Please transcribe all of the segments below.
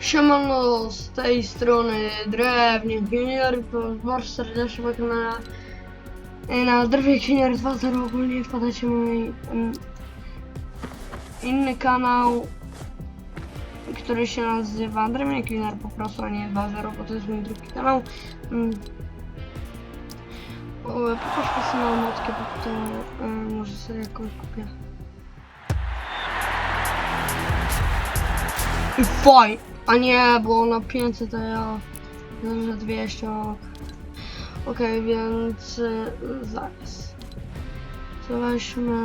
Siemano, z tej strony Drewniak Junior, bardzo serdecznie na, na Drewniak Junior 2.0 ogólnie wpadacie na mój mm, inny kanał, który się nazywa Drewniak Junior po prostu, a nie 2.0, bo to jest mój drugi kanał. Mm. O, Popatrzmy sobie na notkę, bo to y, może sobie jakąś kupię. Faj! A nie, bo na 500 to ja że 200. ok. Okej, więc y, zaraz. Weźmy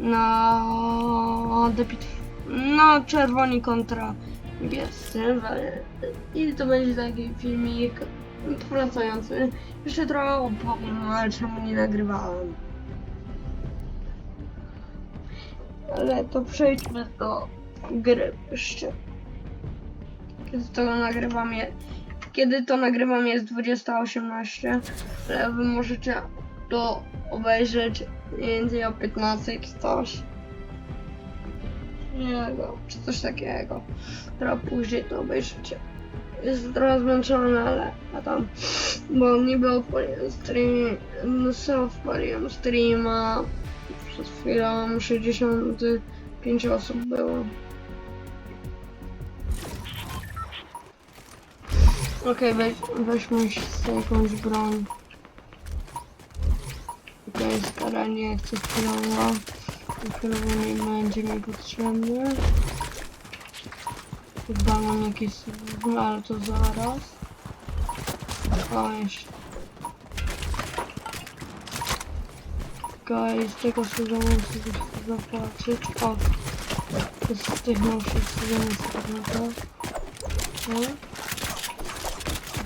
na debit na czerwoni kontra niebiescy. I to będzie taki filmik wracający. Jeszcze trochę opowiem, ale czemu nie nagrywałem. Ale to przejdźmy do gry. Kiedy to nagrywam je, Kiedy to nagrywam jest 20.18, ale wy możecie to obejrzeć mniej więcej o 15 jak coś. Nie no, czy coś takiego. Trochę później to obejrzycie. Jestem trochę zmęczony, ale a tam, bo niby odpaliłem stream, no sam odpaliłem streama, przed chwilą 65 osób było. Okej, weź, weźmy sobie jakąś broń. Okej, staranie chcę chwilowo. Chwilowo nie będzie mi potrzebny. Chyba mam jakieś... No, ale to zaraz. O, jeszcze. Z tego sezonu sobie zobaczyć. O, to z tych nowszych sezonów tak. No.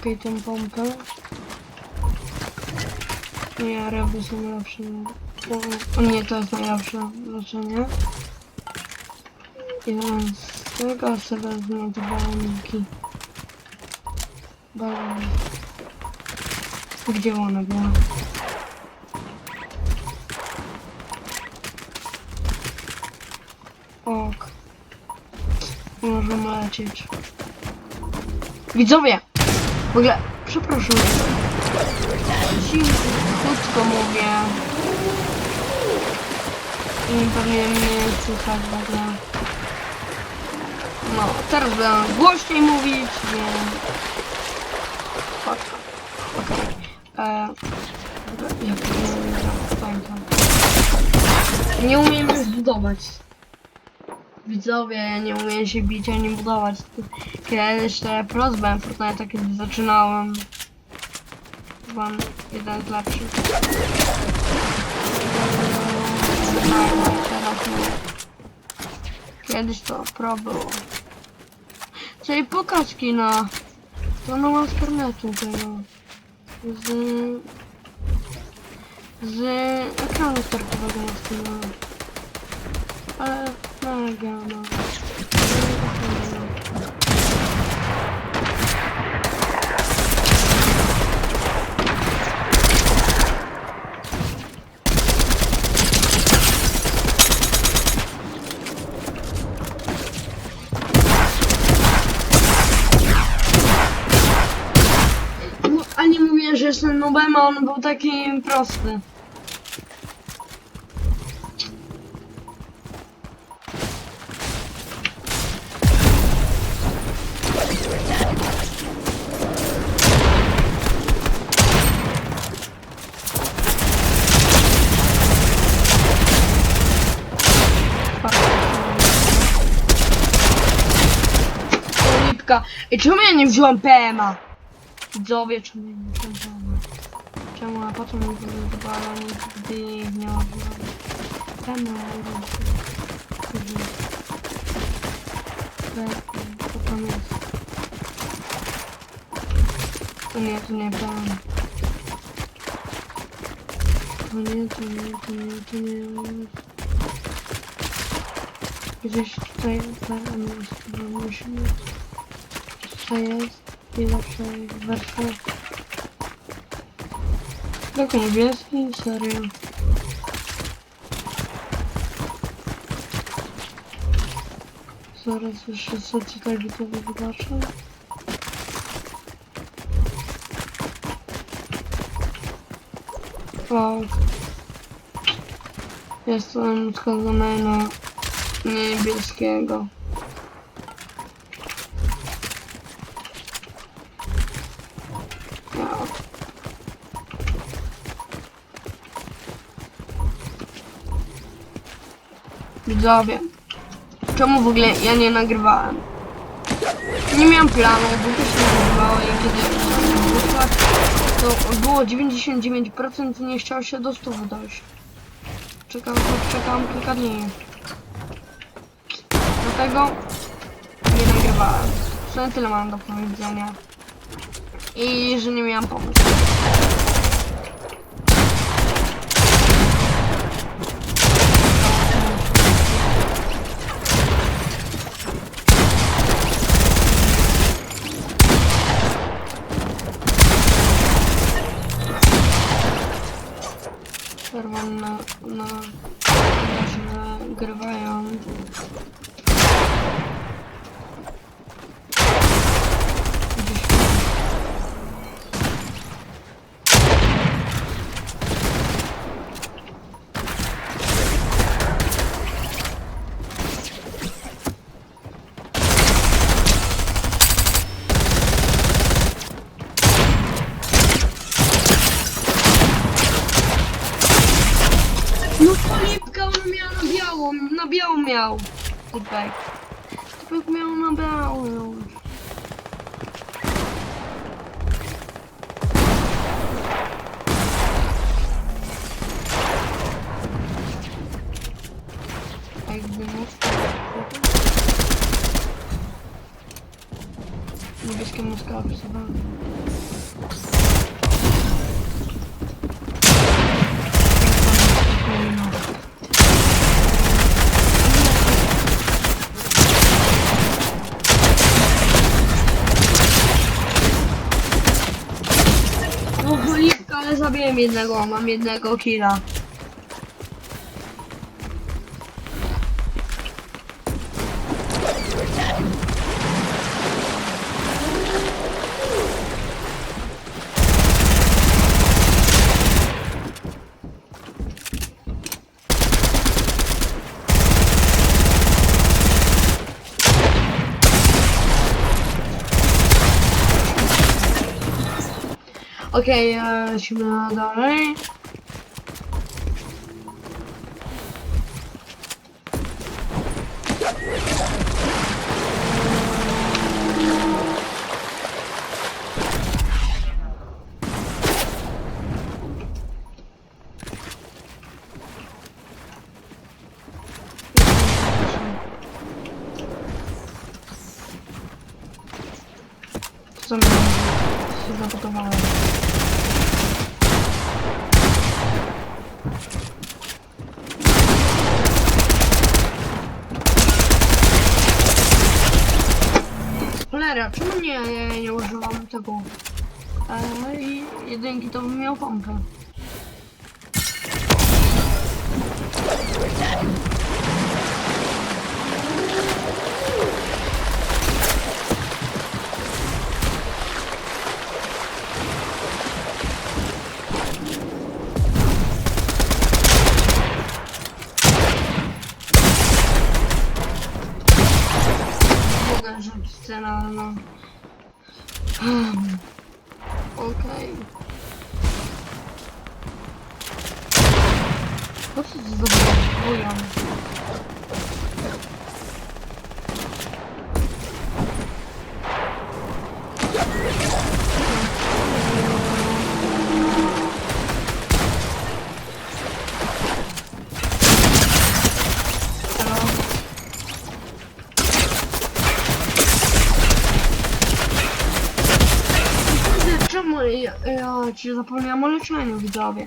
Okej, tą pompę. Nie, ryby są lepsze. O, nie, to jest najlepsze leczenie. I z tego sobie wezmę te baloniki. Balon. Gdzie ona była? Ok. Możemy lecieć. Widzowie! W ogóle, przepraszam. Ci krótko mówię. I pewnie mnie słychać w ogóle. No, teraz będę głośniej mówić, więc... Fuck. Okej. Okay. Jak to nie pamiętam. Nie umiem już budować. Widzowie, ja nie umiem się bić ani budować. Kiedyś to prost byłem w Fortnite, kiedy zaczynałem. Chyba jeden z lepszych. Kiedyś to pro było. Czyli pokaż kina. To no mam z karnetu tego. Z... Z ekranu startowego na. Ale mega no. Nie mówię, że jestem nubem, a on był taki prosty. I czemu ja nie wziąłem PMA? Widzowie, czemu ja nie wziąłem? Czemu, a po co mi wybala nigdy nie wziąłem PMA? Co tam jest? To nie, to nie PMA. To nie, to nie, to nie, to nie. Gdzieś tutaj PM jest, Tutaj jest i zawsze wersja. Tak niebieski, serio. Zaraz jeszcze sobie tutaj widzowie zobaczę. Wow. Jestem skazany na niebieskiego. Widzowie, czemu w ogóle ja nie nagrywałem? Nie miałem planu, bo to się nagrywało i kiedy to było 99% i nie chciało się do 100 dojść. Czekam, czekam kilka dni. Dlatego nie nagrywałem. Co tyle mam do powiedzenia. I że nie miałam pomysłu. Czerwone na, na, na nagrywają. Brau. Goodbye. Tipo, eu comer uma Brau. Eu... Não vi que música ela precisava. Ale zabiłem jednego, mam jednego killa. Okej, okay, Okey, e, şimdi doğru. Cholera, czemu nie, nie używam tego? E, I jedynki to bym miał pompę. Po co to? Kurde, Czemu ja, ja ci zapomniałam o leczeniu widzowie?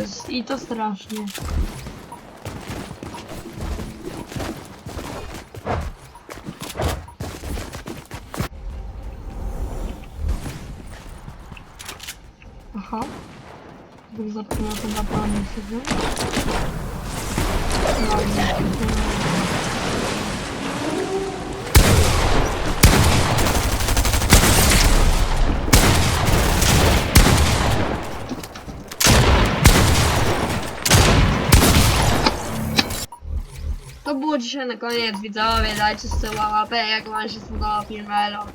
Pomysł i to strasznie. Aha. Był zapomniał chyba pan sobie. To było dzisiaj na koniec widzowie, dajcie sobie łapę jak wam się spodobał film Elo.